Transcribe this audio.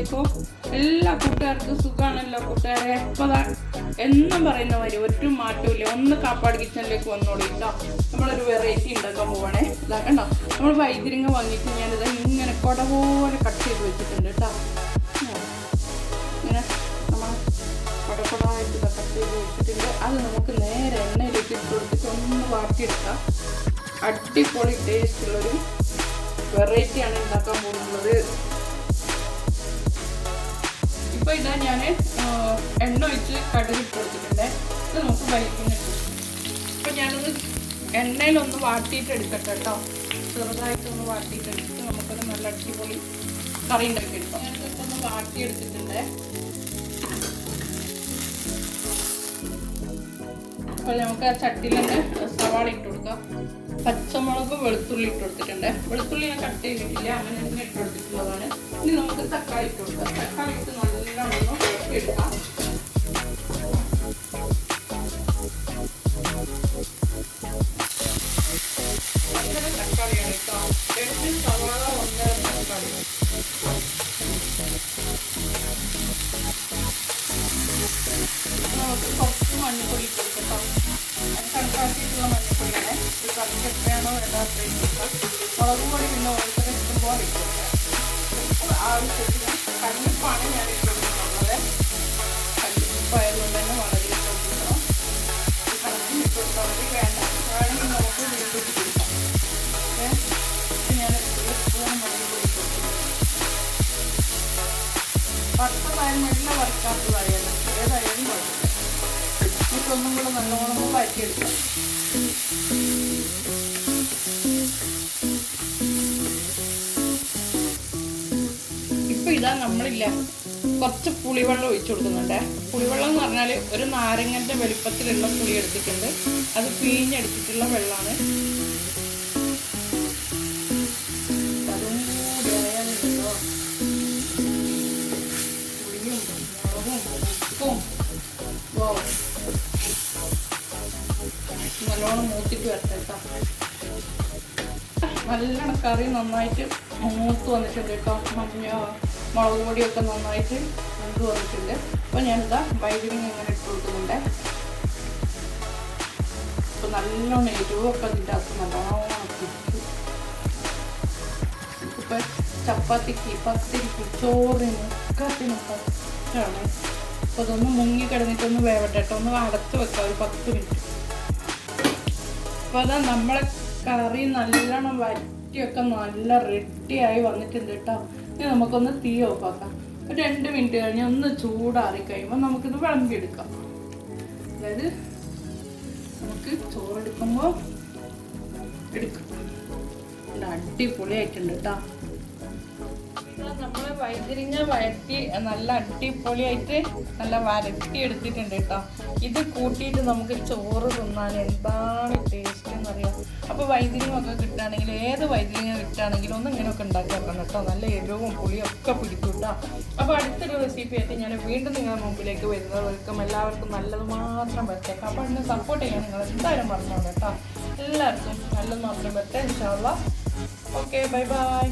എല്ലാവർക്കും സുഖമാണല്ലോ കൂട്ടുകാരെ? അതാ എന്നും പറയുന്ന മാതിരി ഒരു മാറ്റമില്ല ഒന്ന് കാപ്പാട് കിച്ചണിലേക്ക് വന്നോളൂ കേട്ടോ. നമ്മളൊരു വെറൈറ്റി ഉണ്ടാക്കാൻ പോവാണേ. ഇതാ കണ്ടോ? നമ്മൾ വൈദ്യരിങ്ങ വാങ്ങിയിട്ട് ഞാനിത് ഇങ്ങനെ കൊട പോലെ കട്ട് ചെയ്ത് വെച്ചിട്ടുണ്ട് കേട്ടോ. ഇങ്ങനെ നമ്മൾ കൊടക്കൊടായിട്ട് കട്ട് ചെയ്ത് വെച്ചിട്ടുണ്ട്. അത് നമുക്ക് നേരെ എണ്ണയിലേക്ക് ഇട്ട് കൊടുത്തിട്ട് ഒന്ന് വാട്ടിയെടുക്കാം. അടിപൊളി ടേസ്റ്റുള്ളൊരു വെറൈറ്റിയാണ് ഉണ്ടാക്കാൻ പോകുന്നത്. ഇപ്പൊ ഇതാ ഞാൻ എണ്ണ ഒഴിച്ച് കടുക് കൊടുത്തിട്ടുണ്ട്. ഇത് നമുക്ക് വലിക്കുന്ന അപ്പോൾ ഞാനത് എണ്ണയിലൊന്ന് വാട്ടിയിട്ട് എടുക്കട്ടെ കേട്ടോ. ചെറുതായിട്ടൊന്ന് വാട്ടിയിട്ട് എടുത്തിട്ട് നമുക്കത് നല്ല അടിപൊളി കറി ഉണ്ടാക്കി എടുക്കാം. ഞാനിതൊക്കെ ഒന്ന് വാട്ടിയെടുത്തിട്ടുണ്ട്. അപ്പോൾ നമുക്ക് ആ ചട്ടിയിൽ സവാള ഇട്ട് കൊടുക്കാം. പച്ചമുളക് വെളുത്തുള്ളി ഇട്ട് കൊടുത്തിട്ടുണ്ട്. വെളുത്തുള്ളി ഞാൻ കട്ട് ചെയ്തിട്ടില്ല. അങ്ങനെ തന്നെ ഇട്ട് കൊടുത്തിട്ടുള്ളതാണ്. ഇനി നമുക്ക് തക്കാളി ഇട്ട് കൊടുക്കാം. തക്കാളി ഇട്ട് നല്ലോണം എടുക്കാം. രണ്ട് കുറച്ച് കൊടുക്കാം അത് കണക്കാക്കിയിട്ടുള്ള മഞ്ഞപ്പൊടിയാണ് ഇത് കറിക്ക് എത്രയാണോ വേണ്ട അത്രയും പിന്നെ ഓരോരുത്തരും ഇഷ്ടംപോലെ ഇട്ട് ഉപ്പ് ആവശ്യത്തിന് കല്ലുപ്പാണ് ഞാൻ ഇട്ടുകൊടുക്കുന്നത് കല്ലുപ്പായതുകൊണ്ട് തന്നെ വളരെ ഈ കണക്കിന് ഇട്ട് കൊടുത്താൽ മതി വേണ്ട വേണമെങ്കിൽ നമുക്ക് വീട്ടിൽ കൊടുക്കാം ഞാൻ ഒരു സ്പൂൺ വറുത്തതായാലും വേണ്ടില്ല വറുക്കാത്തതായാലും ഏതായാലും കുഴപ്പമില്ല. ഇതൊന്നും കൂടെ നല്ലോണം ഇപ്പൊ ഇതാ നമ്മളില്ല. കുറച്ച് പുളിവെള്ളം ഒഴിച്ചു കൊടുക്കുന്നുണ്ട്. പുളിവെള്ളം എന്ന് പറഞ്ഞാൽ ഒരു നാരങ്ങന്റെ വലിപ്പത്തിലുള്ള പുളി എടുത്തിട്ടുണ്ട്. അത് പിഴിഞ്ഞെടുത്തിട്ടുള്ള വെള്ളമാണ്. നല്ലോണം മൂത്തിട്ട് വരട്ടെ കേട്ടോ നല്ലോണം കറി നന്നായിട്ട് മൂത്ത് വന്നിട്ടുണ്ട് കേട്ടോ മഞ്ഞ മുളക് പൊടിയൊക്കെ നന്നായിട്ട് മൂത്ത് വന്നിട്ടുണ്ട്. അപ്പോൾ ഞാനിതാ വൈദ്യുതി ഇങ്ങനെ ഇട്ട് കൊടുക്കുന്നുണ്ട്. അപ്പോൾ നല്ലോണം എരിവൊക്കെ അതിന്റെ അകത്ത് നല്ലോണം ഇപ്പൊ ചപ്പാത്തിക്ക് പത്തിരിക്ക് ചോറിന് കത്തിനൊക്കെ അപ്പൊ അതൊന്ന് മുങ്ങി കിടന്നിട്ടൊന്ന് വേവട്ടെ കേട്ടോ ഒന്ന് അടച്ച് വെക്കാം. ഒരു പത്ത് മിനിറ്റ്. അപ്പോൾ അതാ നമ്മളെ കറി നല്ലോണം വറ്റിയൊക്കെ നല്ല റെഡിയായി വന്നിട്ടുണ്ട് കേട്ടോ ഇനി നമുക്കൊന്ന് തീ ഓഫാക്കാം ഒരു രണ്ട് മിനിറ്റ് കഴിഞ്ഞ് ഒന്ന് ചൂടാറി കഴിയുമ്പോൾ നമുക്കിത് വിളമ്പിയെടുക്കാം. അതായത് നമുക്ക് ചോറെടുക്കുമ്പോൾ എടുക്കാം. അടിപൊളിയായിട്ടുണ്ട് കേട്ടോ നമ്മൾ വൈതിരിഞ്ഞ വഴറ്റി നല്ല അടിപൊളിയായിട്ട് നല്ല വരട്ടി എടുത്തിട്ടുണ്ട് കേട്ടോ. ഇത് കൂട്ടിയിട്ട് നമുക്ക് ചോറ് തിന്നാൻ എന്താണ് ടേസ്റ്റ് എന്ന് എന്നറിയാം അപ്പോൾ വൈതിരിങ്ങൊക്കെ കിട്ടുകയാണെങ്കിൽ ഏത് വൈതിരിങ്ങ കിട്ടുകയാണെങ്കിലും ഒന്ന് ഇങ്ങനെയൊക്കെ ഉണ്ടാക്കി വെക്കണം കേട്ടോ. നല്ല എരിവും പുളിയും ഒക്കെ പിടിക്കും കേട്ടോ. അപ്പോൾ അടുത്തൊരു റെസിപ്പി ആയിട്ട് ഞാൻ വീണ്ടും നിങ്ങളുടെ മുമ്പിലേക്ക് വരുന്നവർക്കും എല്ലാവർക്കും നല്ലത് മാത്രം പറ്റേക്കാം അപ്പോൾ എന്നെ സപ്പോർട്ട് ചെയ്യാൻ നിങ്ങൾ എന്തായാലും മറന്നോളൂ കേട്ടോ. എല്ലാവർക്കും നല്ലത് മാത്രം പറ്റാം ഇൻഷാല്ല ഓക്കെ ബൈ ബൈ